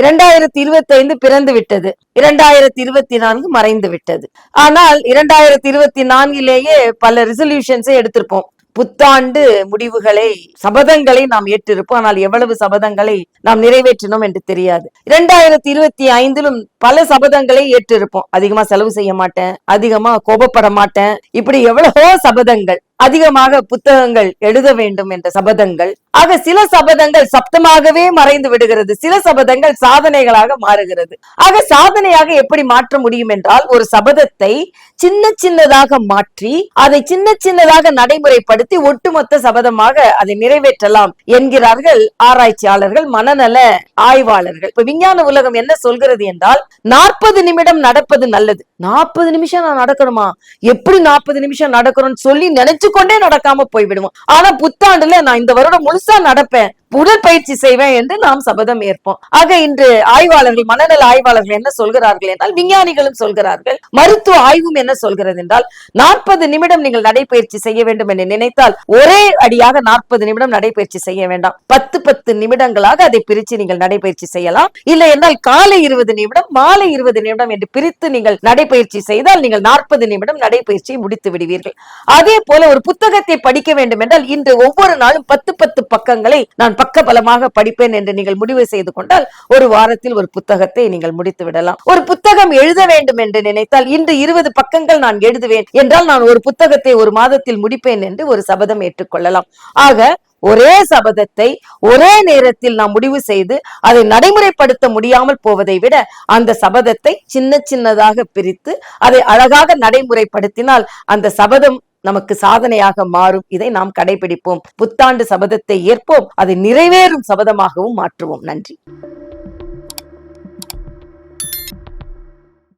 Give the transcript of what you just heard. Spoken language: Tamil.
இரண்டாயிரத்தி இருபத்தி ஐந்து பிறந்து விட்டது இரண்டாயிரத்தி இருபத்தி நான்கு மறைந்து விட்டது ஆனால் இரண்டாயிரத்தி இருபத்தி நான்கிலேயே பல ரிசல்யூஷன்ஸை எடுத்திருப்போம். புத்தாண்டு முடிவுகளை சபதங்களை நாம் ஏற்றிருப்போம். ஆனால் எவ்வளவு சபதங்களை நாம் நிறைவேற்றினோம் என்று தெரியாது. இரண்டாயிரத்தி இருபத்தி ஐந்திலும் பல சபதங்களை ஏற்றிருப்போம். அதிகமா செலவு செய்ய மாட்டேன் அதிகமா கோபப்பட மாட்டேன். இப்படி எவ்வளவோ சபதங்கள். அதிகமாக புத்தகங்கள் எழுத வேண்டும் என்ற சபதங்கள். ஆக சில சபதங்கள் சப்தமாகவே மறைந்து விடுகிறது. சில சபதங்கள் சாதனைகளாக மாறுகிறது. ஆக சாதனையாக எப்படி மாற்ற முடியும் என்றால் ஒரு சபதத்தை சின்ன சின்னதாக மாற்றி அதை சின்ன சின்னதாக நடைமுறைப்படுத்தி ஒட்டுமொத்த சபதமாக அதை நிறைவேற்றலாம் என்கிறார்கள் ஆராய்ச்சியாளர்கள் மனநல ஆய்வாளர்கள். இப்ப விஞ்ஞான உலகம் என்ன சொல்கிறது என்றால் நாற்பது நிமிடம் நடப்பது நல்லது. நாற்பது நிமிஷம் நான் நடக்கணுமா? எப்படி நாற்பது நிமிஷம் நடக்கணும்னு சொல்லி நினைச்சு கொண்டே நடக்காம போய்விடுவோம். ஆனா புத்தாண்டுல நான் இந்த வருடம் முழுசா நடப்பேன். உடற்பயிற்சி செய்வேன் என்று நாம் சபதம் ஏற்போம். ஆக இன்று ஆய்வாளர்கள் மனநல ஆய்வாளர்கள் என்ன சொல்கிறார்கள் என்றால் விஞ்ஞானிகளும் சொல்கிறார்கள் மருத்துவ ஆய்வும் என்ன சொல்கிறது என்றால் நாற்பது நிமிடம் நீங்கள் நடைபயிற்சி செய்ய வேண்டும் என்று நினைத்தால் ஒரே அடியாக நாற்பது நிமிடம் நடைபயிற்சி செய்ய வேண்டாம். பத்து பத்து நிமிடங்களாக அதை பிரித்து நீங்கள் நடைபயிற்சி செய்யலாம். இல்லை என்றால் காலை இருபது நிமிடம் மாலை இருபது நிமிடம் என்று பிரித்து நீங்கள் நடைபயிற்சி செய்தால் நீங்கள் நாற்பது நிமிடம் நடைபயிற்சியை முடித்து விடுவீர்கள். அதே போல ஒரு ஒரு புத்தகத்தை படிக்க வேண்டும் என்றால் இன்று ஒவ்வொரு நாளும் பத்து பத்து பக்கங்களை நான் பக்க பலமாக படிப்பேன் என்று நீங்கள் முடிவு செய்து கொண்டால் ஒரு வாரத்தில் ஒரு புத்தகத்தை நீங்கள் முடித்து விடலாம். ஒரு புத்தகம் எழுத வேண்டும் என்று நினைத்தால் இன்று இருபது பக்கங்கள் நான் எழுதுவேன் என்றால் நான் ஒரு புத்தகத்தை ஒரு மாதத்தில் முடிப்பேன் என்று ஒரு சபதம் ஏற்றுக்கொள்ளலாம். ஆக ஒரே சபதத்தை ஒரே நேரத்தில் நாம் முடிவு செய்து அதை நடைமுறைப்படுத்த முடியாமல் போவதை விட அந்த சபதத்தை சின்ன சின்னதாக பிரித்து அதை அழகாக நடைமுறைப்படுத்தினால் அந்த சபதம் நமக்கு சாதனையாக மாறும். இதை நாம் கடைபிடிப்போம். புத்தாண்டு சபதத்தை ஏற்போம். அதை நிறைவேறும் சபதமாகவும் மாற்றுவோம். நன்றி.